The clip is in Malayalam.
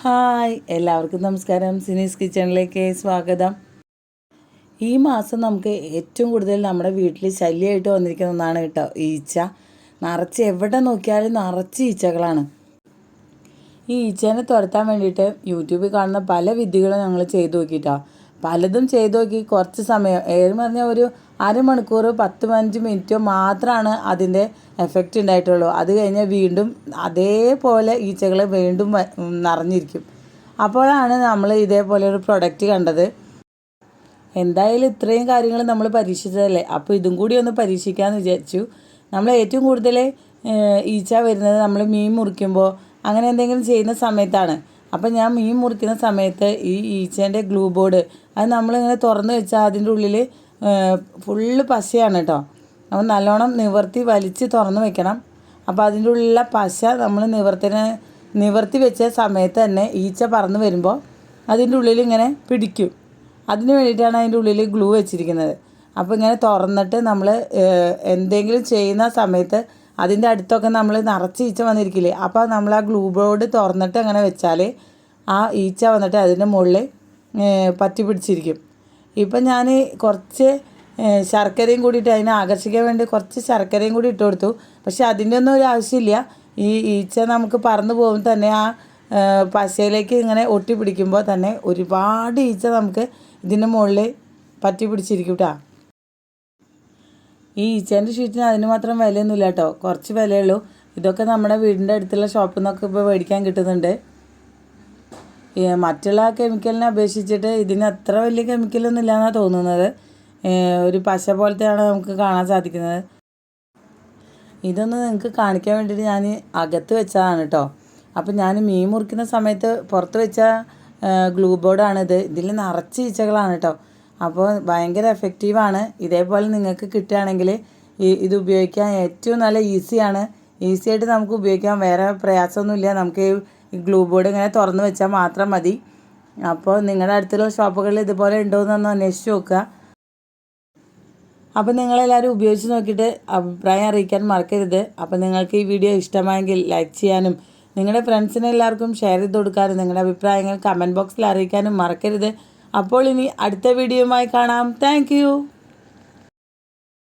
ഹായ് എല്ലാവർക്കും നമസ്കാരം. സിനീസ് കിച്ചണിലേക്ക് സ്വാഗതം. ഈ മാസം നമുക്ക് ഏറ്റവും കൂടുതൽ നമ്മുടെ വീട്ടിൽ ശല്യമായിട്ട് വന്നിരിക്കുന്ന ഒന്നാണ് കേട്ടോ ഈച്ച. നിറച്ച് എവിടെ നോക്കിയാലും നിറച്ച് ഈച്ചകളാണ്. ഈ ഈച്ചേനെ തുരത്താൻ വേണ്ടിയിട്ട് യൂട്യൂബിൽ കാണുന്ന പല വിദ്യകളും ഞങ്ങൾ ചെയ്തു നോക്കിയിട്ടോ പലതും ചെയ്തു നോക്കി കുറച്ച് സമയം ഏത് പറഞ്ഞാൽ ഒരു അരമണിക്കൂർ പത്ത് പതിനഞ്ച് മിനിറ്റോ മാത്രമാണ് അതിന്റെ എഫക്റ്റ് ഉണ്ടായിട്ടുള്ളൂ അത് കഴിഞ്ഞാൽ വീണ്ടും അതേപോലെ ഈച്ചകൾ വീണ്ടും നിറഞ്ഞിരിക്കും. അപ്പോഴാണ് നമ്മൾ ഇതേപോലെ ഒരു പ്രൊഡക്റ്റ് കണ്ടത്. എന്തായാലും ഇത്രയും കാര്യങ്ങൾ നമ്മൾ പരീക്ഷിച്ചതല്ലേ? അപ്പോൾ ഇതും കൂടി ഒന്ന് പരീക്ഷിക്കാമെന്ന് വിചാരിച്ചു. നമ്മൾ ഏറ്റവും കൂടുതൽ ഈച്ച വരുന്നത് നമ്മൾ മീൻ മുറിക്കുമ്പോൾ അങ്ങനെ എന്തെങ്കിലും ചെയ്യുന്ന സമയത്താണ്. അപ്പം ഞാൻ മീൻ മുറിക്കുന്ന സമയത്ത് ഈ ഈച്ചേന്റെ ഗ്ലൂ ബോർഡ് അത് നമ്മളിങ്ങനെ തുറന്ന് വെച്ചാൽ അതിന്റെ ഉള്ളിൽ ഫുള്ള് പശയാണ് കേട്ടോ അപ്പോൾ നല്ലോണം നിവർത്തി വലിച്ച് തുറന്ന് വെക്കണം. അപ്പോൾ അതിന്റെ ഉള്ളിലുള്ള പശ നമ്മൾ നിവർത്തിന് നിവർത്തി വെച്ച സമയത്ത് തന്നെ ഈച്ച പറന്ന് വരുമ്പോൾ അതിന്റെ ഉള്ളിൽ ഇങ്ങനെ പിടിക്കും. അതിന് വേണ്ടിയിട്ടാണ് അതിന്റെ ഉള്ളിൽ ഗ്ലൂ വെച്ചിരിക്കുന്നത്. അപ്പോൾ ഇങ്ങനെ തുറന്നിട്ട് നമ്മൾ എന്തെങ്കിലും ചെയ്യുന്ന സമയത്ത് അതിന്റെ അടുത്തൊക്കെ നമ്മൾ നിറച്ച് ഈച്ച വന്നിരിക്കില്ലേ അപ്പോൾ നമ്മൾ ആ ഗ്ലൂ ബോർഡ് തുറന്നിട്ട് അങ്ങനെ വെച്ചാൽ ആ ഈച്ച വന്നിട്ട് അതിന്റെ മുകളിൽ പറ്റി പിടിച്ചിരിക്കും. ഇപ്പം ഞാൻ കുറച്ച് ശർക്കരയും കൂടിയിട്ട് അതിനെ ആകർഷിക്കാൻ വേണ്ടി കുറച്ച് ശർക്കരയും കൂടി ഇട്ട് കൊടുത്തു. പക്ഷെ അതിന്റെ ഒന്നും ഒരു ആവശ്യമില്ല. ഈ ഈച്ച നമുക്ക് പറന്നു പോകുമ്പോൾ തന്നെ ആ പശയിലേക്ക് ഇങ്ങനെ ഒട്ടി പിടിക്കുമ്പോൾ തന്നെ ഒരുപാട് ഈച്ച നമുക്ക് ഇതിന്റെ മുകളിൽ പറ്റി പിടിച്ചിരിക്കും കേട്ടോ ഈ ഈച്ചേന്റെ ഷീറ്റിന് അതിന് മാത്രം വിലയൊന്നുമില്ല കേട്ടോ കുറച്ച് വിലയുള്ളൂ ഇതൊക്കെ നമ്മുടെ വീടിന്റെ അടുത്തുള്ള ഷോപ്പിൽ നിന്നൊക്കെ ഇപ്പോൾ മേടിക്കാൻ കിട്ടുന്നുണ്ട്. മറ്റുള്ള കെമിക്കലിനെ അപേക്ഷിച്ചിട്ട് ഇതിന് അത്ര വലിയ കെമിക്കലൊന്നും ഇല്ലയെന്നാണ് തോന്നുന്നത് ഒരു പശ പോലത്തെയാണ് നമുക്ക് കാണാൻ സാധിക്കുന്നത്. ഇതൊന്ന് നിങ്ങൾക്ക് കാണിക്കാൻ വേണ്ടിയിട്ട് ഞാൻ അകത്ത് വെച്ചതാണ് കേട്ടോ അപ്പം ഞാൻ മീൻ മുറിക്കുന്ന സമയത്ത് പുറത്ത് വെച്ച ഗ്ലൂ ബോർഡാണിത് ഇതിൽ നിറച്ച് ഈച്ചകളാണ് കേട്ടോ അപ്പോൾ ഭയങ്കര എഫക്റ്റീവാണ് ഇതേപോലെ നിങ്ങൾക്ക് കിട്ടുകയാണെങ്കിൽ ഇത് ഉപയോഗിക്കാൻ ഏറ്റവും നല്ല ഈസിയാണ് ഈസിയായിട്ട് നമുക്ക് ഉപയോഗിക്കാം. വേറെ പ്രയാസമൊന്നുമില്ല. നമുക്ക് ഈ ഗ്ലൂ ബോർഡ് ഇങ്ങനെ തുറന്ന് വെച്ചാൽ മാത്രം മതി. അപ്പോൾ നിങ്ങളുടെ അടുത്തുള്ള ഷോപ്പുകളിൽ ഇതുപോലെ ഉണ്ടോ എന്നൊന്ന് അന്വേഷിച്ച് നോക്കുക അപ്പം നിങ്ങളെല്ലാവരും ഉപയോഗിച്ച് നോക്കിയിട്ട് അഭിപ്രായം അറിയിക്കാൻ മറക്കരുത്. അപ്പോൾ നിങ്ങൾക്ക് ഈ വീഡിയോ ഇഷ്ടമായെങ്കിൽ ലൈക്ക് ചെയ്യാനും നിങ്ങളുടെ ഫ്രണ്ട്സിനെ എല്ലാവർക്കും ഷെയർ ചെയ്ത് കൊടുക്കാനും നിങ്ങളുടെ അഭിപ്രായങ്ങൾ കമന്റ് ബോക്സിൽ അറിയിക്കാനും മറക്കരുത്. അപ്പോൾ ഇനി അടുത്ത വീഡിയോയുമായി കാണാം. താങ്ക്